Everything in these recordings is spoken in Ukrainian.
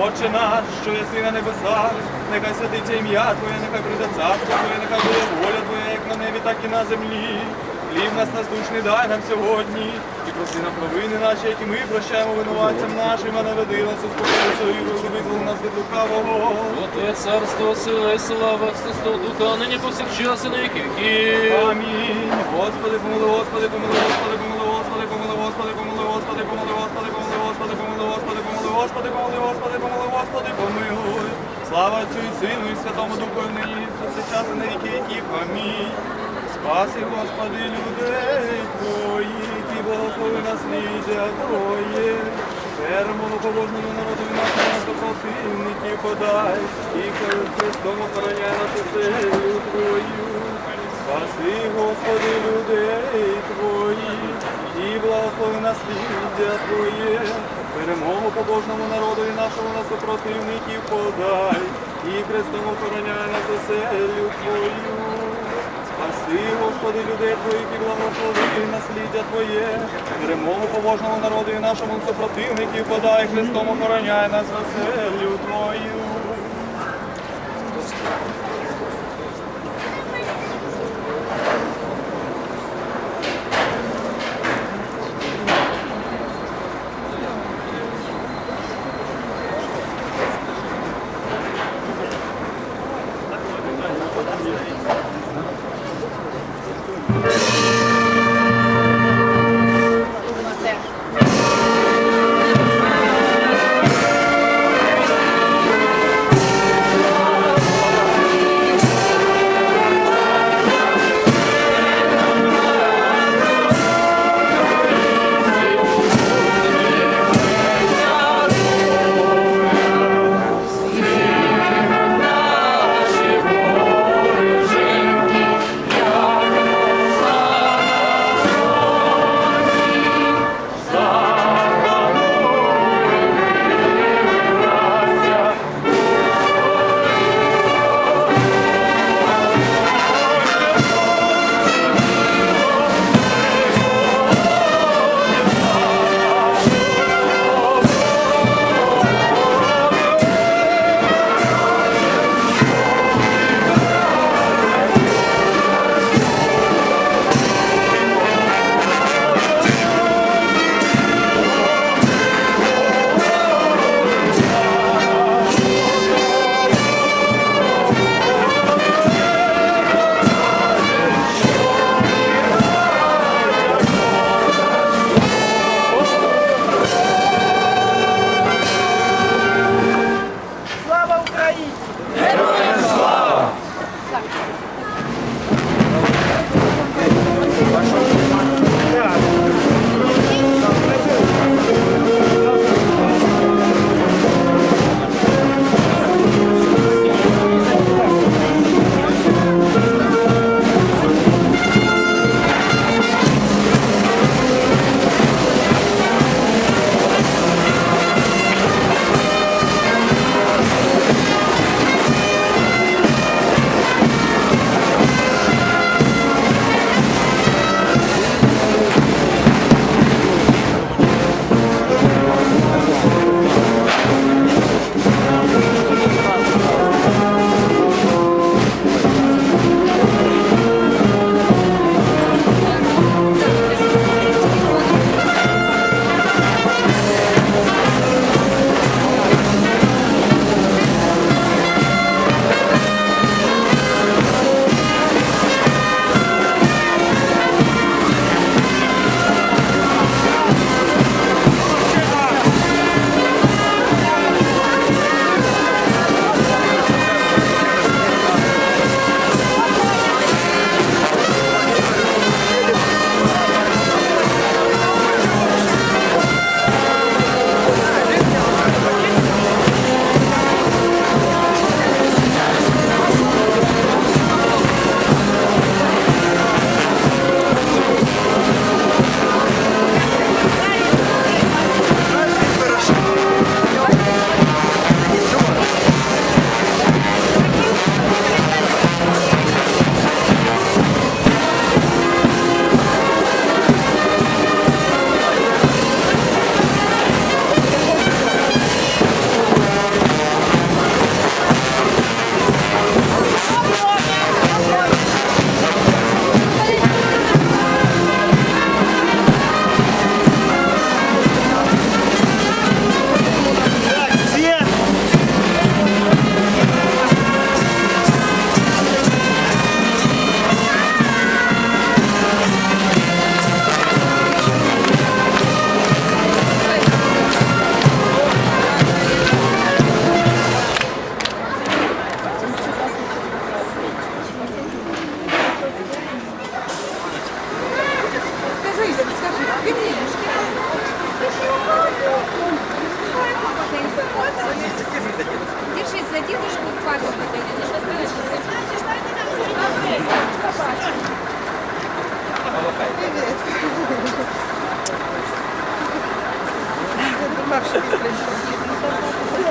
Отче наш, що єси на небесах, нехай святиться ім'я Твоє, нехай прийде царство Твоє, нехай буде воля Твоя, як на небі, так і на землі. Хліб нас насущний дай нам сьогодні, і прости нам провини наші, які ми прощаємо винуватцям нашим, а не веди нас у спокою визволи нас від лукавого. Твоє царство, сила і слава, Святого Духа, нині повсякчас і на віки. Амінь. Господи, помилуй, Господи, помилуй, Господи, помилуй, Господи, помилуй, Господи, помилуй, Господи, помилуй, Господи, помилуй, Господи, помилуй, Господи, помилуй, Господи, помилуй, Господи, помилуй, Господи, помилуй. Слава Отцю і Сину і Святому Духу, і нині, і повсякчас і на віки віків. Амінь. Спаси, Господи, людей Твоїх, і благослови насліддя Твоє. Перемогу побожному народу і нашому нас противників подай, і Христом охороняй нас оселю Твою. Спаси, Господи, людей Твоїх, і благослови насліддя Твоє. Перемогу побожному народу і нашому нас супротивників подай, і Христом охороняй нас оселю Твою. Спаси, Господи, людей Твоїх і благослови насліддя Твоє. Перемогу побожному народу і нашому супротивників подай, Христом охороняй нас оселю Твою.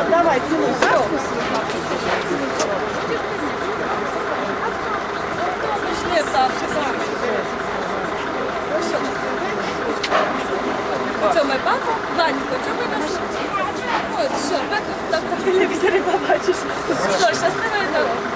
Dawaj, synu, Co, my baba? Dani, to ciągle nas... Patrz, tak, tak, telewizor i baba, cisz. Coś, następne, no.